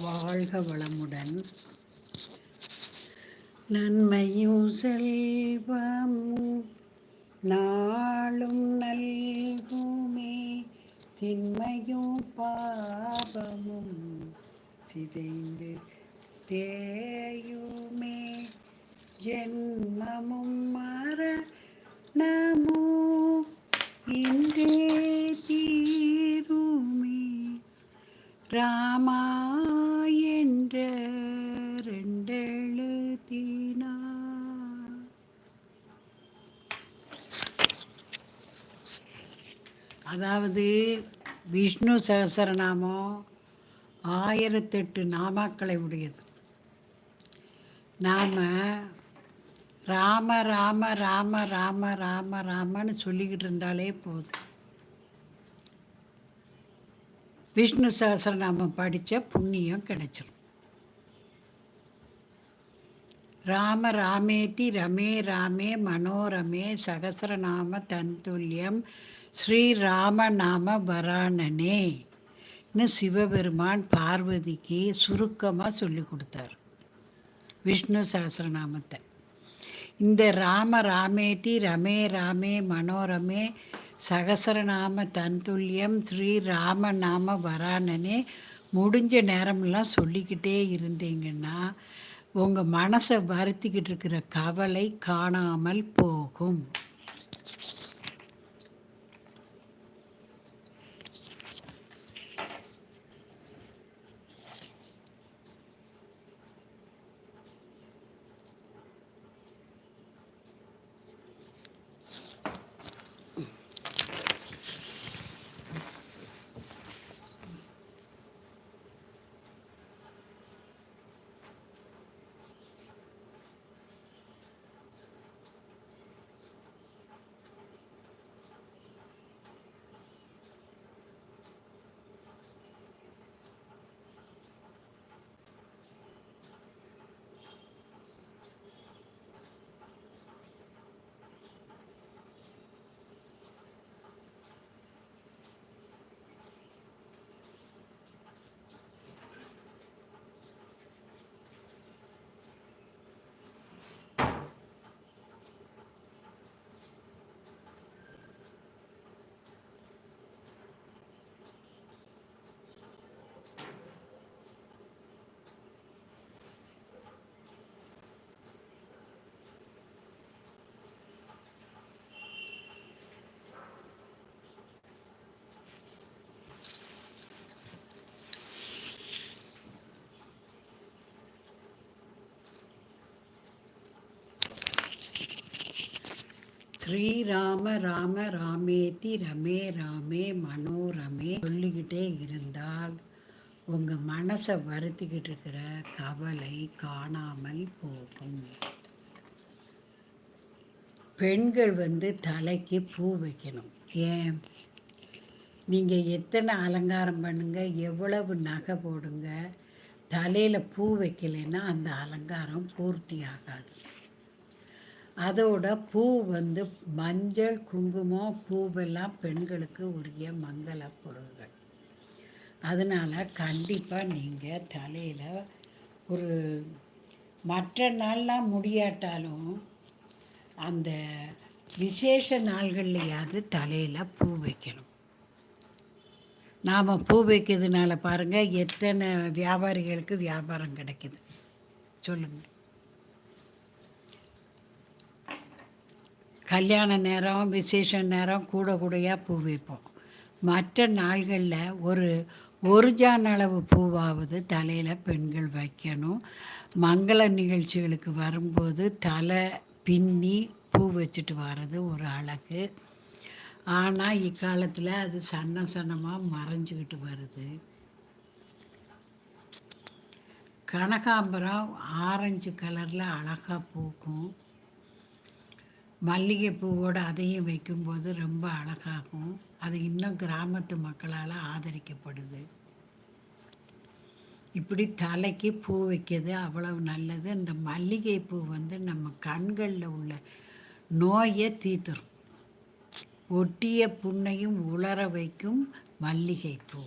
வாழ்க வளமுடன் நன்மையும் செல்வமும் நாளும் நல்குமே. திண்மையும் பாபமும் சிதைந்து தேயுமே. ஜென்மமும் மர நமோ இன்றே தீருமே. ராமா அதாவது விஷ்ணு சகசரநாமம் ஆயிரத்தெட்டு நாமாக்களை உடையது. நாம் ராம ராம ராம ராம ராம ராமன்னு சொல்லிக்கிட்டு இருந்தாலே போதும் விஷ்ணு சகசரநாமம் படித்த புண்ணியம் கிடைச்சிடும் ராம ராமேதி ரமே ராமே மனோரமே சகசரநாம தந்துல்யம் ஸ்ரீராமநாம வராணனேன்னு சிவபெருமான் பார்வதிக்கு சுருக்கமாக சொல்லி கொடுத்தார். விஷ்ணு சகசிரநாமத்தை இந்த ராம ராமேதி ரமே ராமே மனோரமே சகசரநாம தந்துல்யம் ஸ்ரீராமநாம வராணனே முடிஞ்ச நேரமெல்லாம் சொல்லிக்கிட்டே இருந்தீங்கன்னா உங்கள் மனசை வருத்திக்கிட்டு இருக்கிற கவலை காணாமல் போகும். ஸ்ரீராம ராம ராமேதி ரமே ராமே மனோரமே சொல்லிக்கிட்டே இருந்தால் உங்கள் மனசை வருத்திக்கிட்டு இருக்கிற கவலை காணாமல் போகும். பெண்கள் வந்து தலைக்கு பூ வைக்கணும். ஏன்? நீங்கள் எத்தனை அலங்காரம் பண்ணுங்க எவ்வளவு நகை போடுங்க தலையில் பூ வைக்கலைன்னா அந்த அலங்காரம் பூர்த்தி ஆகாது அதோட பூ வந்து மஞ்சள் குங்குமம் பூவெல்லாம் பெண்களுக்கு உரிய மங்கள பொருள்கள் அதனால் கண்டிப்பாக நீங்கள் தலையில் ஒரு மற்ற நாள்லாம் முடியாட்டாலும் அந்த விசேஷ நாள்கள்லையாவது தலையில் பூ வைக்கணும். நாம் பூ வைக்கிறதுனால பாருங்கள் எத்தனை வியாபாரிகளுக்கு வியாபாரம் கிடைக்கிது. சொல்லுங்கள் கல்யாண நேரம் விசேஷ நேரம் கூட கூடையாக பூ வைப்போம். மற்ற நாள்களில் ஒரு ஒரு ஜான் அளவு பூவாவது தலையில் பெண்கள் வைக்கணும். மங்கள நிகழ்ச்சிகளுக்கு வரும்போது தலை பின்னி பூ வச்சுட்டு வர்றது ஒரு அழகு. ஆனால் இக்காலத்தில் அது சன்ன சன்னமாக மறைஞ்சிக்கிட்டு வருது. கனகாம்பரம் ஆரஞ்சு கலரில் அழகாக பூக்கும். மல்லிகைப்பூவோடு அதையும் வைக்கும்போது ரொம்ப அழகாகும். அது இன்னும் கிராமத்து மக்களால் ஆதரிக்கப்படுது. இப்படி தலைக்கு பூ வைக்கிறது அவ்வளவு நல்லது. இந்த மல்லிகைப்பூ வந்து நம்ம கண்களில் உள்ள நோயை தீத்துரும் ஒட்டிய புண்ணையும் உலர வைக்கும் மல்லிகைப்பூ.